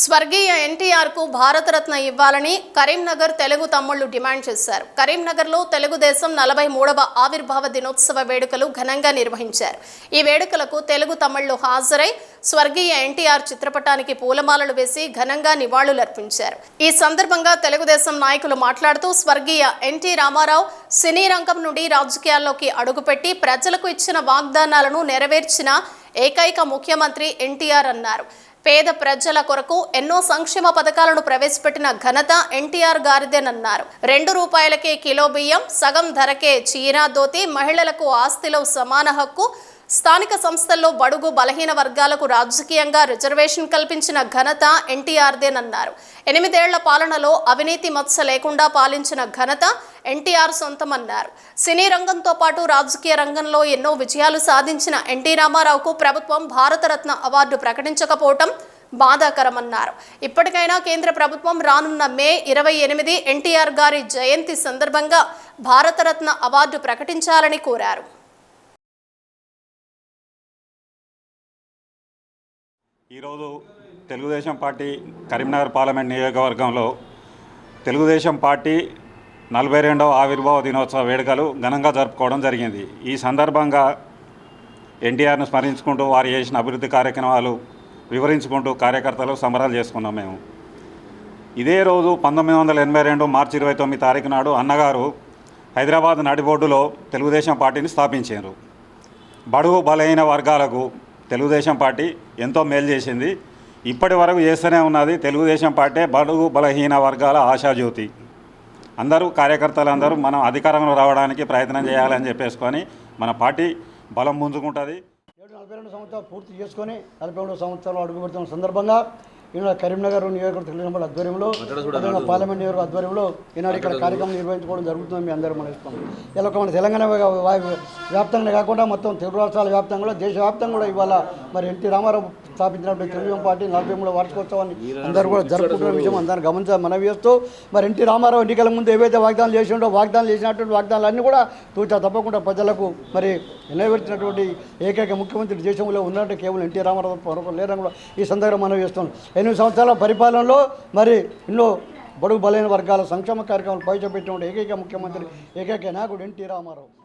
స్వర్గీయ ఎన్టీఆర్కు భారతరత్న ఇవ్వాలని కరీంనగర్ తెలుగు తమ్ముళ్ళు డిమాండ్ చేశారు. కరీంనగర్లో తెలుగుదేశం నలభై మూడవ ఆవిర్భావ దినోత్సవ వేడుకలు ఘనంగా నిర్వహించారు. ఈ వేడుకలకు తెలుగు తమ్ముళ్ళు హాజరై స్వర్గీయ ఎన్టీఆర్ చిత్రపటానికి పూలమాలలు వేసి ఘనంగా నివాళులర్పించారు. ఈ సందర్భంగా తెలుగుదేశం నాయకులు మాట్లాడుతూ స్వర్గీయ ఎన్టీ రామారావు సినీ రంగం నుండి రాజకీయాల్లోకి అడుగుపెట్టి ప్రజలకు ఇచ్చిన వాగ్దానాలను నెరవేర్చిన ఏకైక ముఖ్యమంత్రి ఎన్టీఆర్ అన్నారు. పేద ప్రజల కొరకు ఎన్నో సంక్షేమ పథకాలను ప్రవేశపెట్టిన ఘనత ఎన్టీఆర్ గారిదేనన్నారు. రెండు రూపాయలకే కిలో బియ్యం సగం ధరకే చీరా దోతి మహిళలకు ఆస్తిలో సమాన హక్కు స్థానిక సంస్థల్లో బడుగు బలహీన వర్గాలకు రాజకీయంగా రిజర్వేషన్ కల్పించిన ఘనత ఎన్టీఆర్దేనన్నారు. ఎనిమిదేళ్ళ పాలనలో అవినీతి మత్స లేకుండా పాలించిన ఘనత ఎన్టీఆర్ సొంతమన్నారు. సినీ రంగంతో పాటు రాజకీయ రంగంలో ఎన్నో విజయాలు సాధించిన ఎన్టీ రామారావుకు ప్రభుత్వం భారతరత్న అవార్డు ప్రకటించకపోవటం బాధాకరమన్నారు. ఇప్పటికైనా కేంద్ర ప్రభుత్వం రానున్న మే ఇరవై ఎనిమిది ఎన్టీఆర్ గారి జయంతి సందర్భంగా భారతరత్న అవార్డు ప్రకటించాలని కోరారు. ఈరోజు తెలుగుదేశం పార్టీ కరీంనగర్ పార్లమెంట్ నియోజకవర్గంలో తెలుగుదేశం పార్టీ నలభై రెండవ ఆవిర్భావ దినోత్సవ వేడుకలు ఘనంగా జరుపుకోవడం జరిగింది. ఈ సందర్భంగా ఎన్టీఆర్ను స్మరించుకుంటూ వారు చేసిన అభివృద్ధి కార్యక్రమాలు వివరించుకుంటూ కార్యకర్తలు సంబరాలు చేసుకున్నాం మేము. ఇదే రోజు పంతొమ్మిది వందల ఎనభై రెండు మార్చి ఇరవై తొమ్మిది తారీఖు నాడు అన్నగారు హైదరాబాద్ నడిబోర్డులో తెలుగుదేశం పార్టీని స్థాపించారు. బడుగు బలహీన వర్గాలకు తెలుగుదేశం పార్టీ ఎంతో మేలు చేసింది. ఇప్పటి వరకు చేస్తూనే ఉన్నది తెలుగుదేశం పార్టీ బడుగు బలహీన వర్గాల ఆశాజ్యోతి అందరూ కార్యకర్తలు అందరూ మనం అధికారంలో రావడానికి ప్రయత్నం చేయాలని చెప్పేసుకొని మన పార్టీ బలం పుంజుకుంటుంది ఏడు నలభై రెండు సంవత్సరాలు పూర్తి చేసుకొని నలభై మూడు సంవత్సరాలు అడుగుపెడుతున్న సందర్భంగా ఈనాడు కరీంనగర్ నియోజకవర్గం తెలుగు ఆధ్వర్యంలో అదేవిధంగా పార్లమెంట్ నియోజక ఆధ్వర్యంలో ఈనాడు ఇక్కడ కార్యక్రమం నిర్వహించుకోవడం జరుగుతుంది మీ అందరూ మనం ఇస్తాం ఇలా మన తెలంగాణ వ్యాప్తంగా కాకుండా మొత్తం తెలుగు రాష్ట్రాల వ్యాప్తంగా దేశవ్యాప్తంగా కూడా ఇవాళ మరి ఎన్టీ రామారావు స్థాపించినటువంటి తెలుగుదేశం పార్టీ నలభై మూడో వార్షికోత్సవాన్ని అందరూ కూడా జరుపుకుంటున్న విషయం అందరిని గమనించాలి. మనవి చేస్తూ మరి ఎన్టీ రామారావు ఎన్నికల ముందు ఏవైతే వాగ్దానాలు చేసిండో వాగ్దానాలు చేసినటువంటి వాగ్దానాలు అన్నీ కూడా తూచా తప్పకుండా ప్రజలకు మరి నెరవేర్చినటువంటి ఏకైక ముఖ్యమంత్రి దేశంలో ఉన్నట్టు కేవలం ఎన్టీ రామారావు మరొకరు లేరని కూడా ఈ సందర్భంగా మనం చేస్తున్నాం. ఎనిమిది సంవత్సరాల పరిపాలనలో మరి ఎన్నో బడుగు బలైన వర్గాల సంక్షేమ కార్యక్రమాలు ప్రవేశపెట్టినటువంటి ఏకైక ముఖ్యమంత్రి ఏకైక నాయకుడు ఎన్టీ రామారావు.